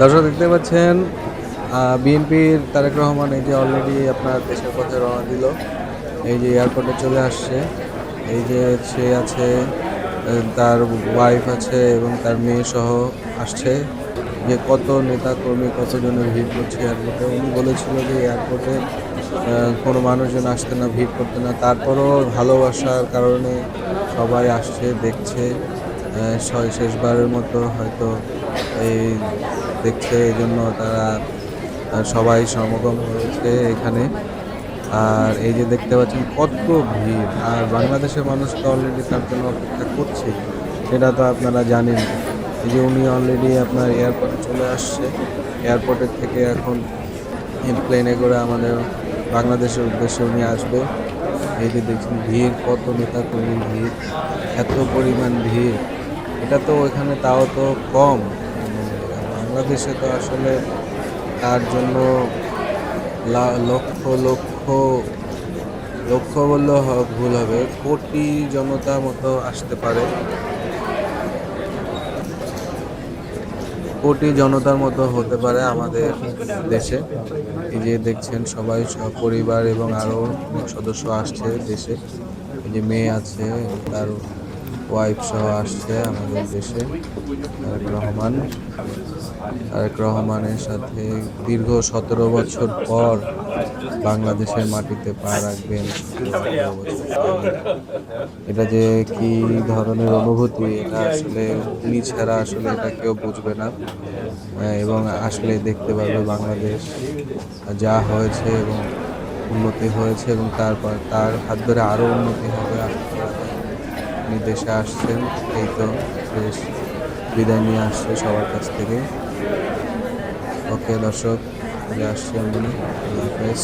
দর্শক দেখতে পাচ্ছেন বিএনপির তারেক রহমান এই যে অলরেডি আপনার দেশের পথে রওনা দিল, এই যে এয়ারপোর্টে চলে আসছে, এই যে সে আছে তার ওয়াইফ আছে এবং তার মেয়ে সহ আসছে, যে কত নেতা কর্মী কতজনের ভিড় করছে এয়ারপোর্টে উনি বলেছিল যে এয়ারপোর্টে কোনো মানুষজন আসতে না, ভিড় করতে না। তারপরও ভালোবাসার কারণে সবাই আসছে, দেখছে। শেষবারের মতো হয়তো এই দেখছে, এই জন্য তারা সবাই সমাগম হয়েছে এখানে। আর এই যে দেখতে পাচ্ছেন কত ভিড়। আর বাংলাদেশের মানুষ তো অলরেডি তার জন্য অপেক্ষা করছে সেটা তো আপনারা জানেন। এই যে উনি অলরেডি আপনার এয়ারপোর্টে চলে আসছে। এয়ারপোর্টের থেকে এখন প্লেনে করে আমাদের বাংলাদেশের উদ্দেশ্যে উনি আসবে। এই যে দেখছেন ভিড়, কত নেতা কর্মীর ভিড়, এত পরিমাণ ভিড়। এটা তো ওইখানে তাও তো কম। বাংলাদেশে তো আসলে তার জন্য লক্ষ লক্ষ লক্ষ বললে ভুল হবে। কোটি জনতা মতো আসতে পারে। কোটি জনতার মতো হতে পারে আমাদের দেশে। এই যে দেখছেন সবাই সব পরিবার এবং আরও অনেক সদস্য আসছে দেশে। এই যে মেয়ে আছে, তার ওয়াইফ সহ আসছে আমাদের দেশে, তারেক রহমান। তারেক রহমানের সাথে দীর্ঘ সতেরো বছর পর বাংলাদেশের মাটিতে পা রাখবেন। 17 এটা যে কি ধরনের অনুভূতি, এটা আসলে উনি ছাড়া আসলে এটা কেউ বুঝবে না। এবং আসলে দেখতে পারবে বাংলাদেশ যা হয়েছে এবং উন্নতি হয়েছে এবং তারপর তার হাত ধরে আরও উন্নতি হবে। উনি দেশে আসছেন, এই তো বেশ বিদায় নিয়ে আসছে সবার কাছ থেকে। ওকে দর্শক আসছি আমি আল্লাহ হাফেজ।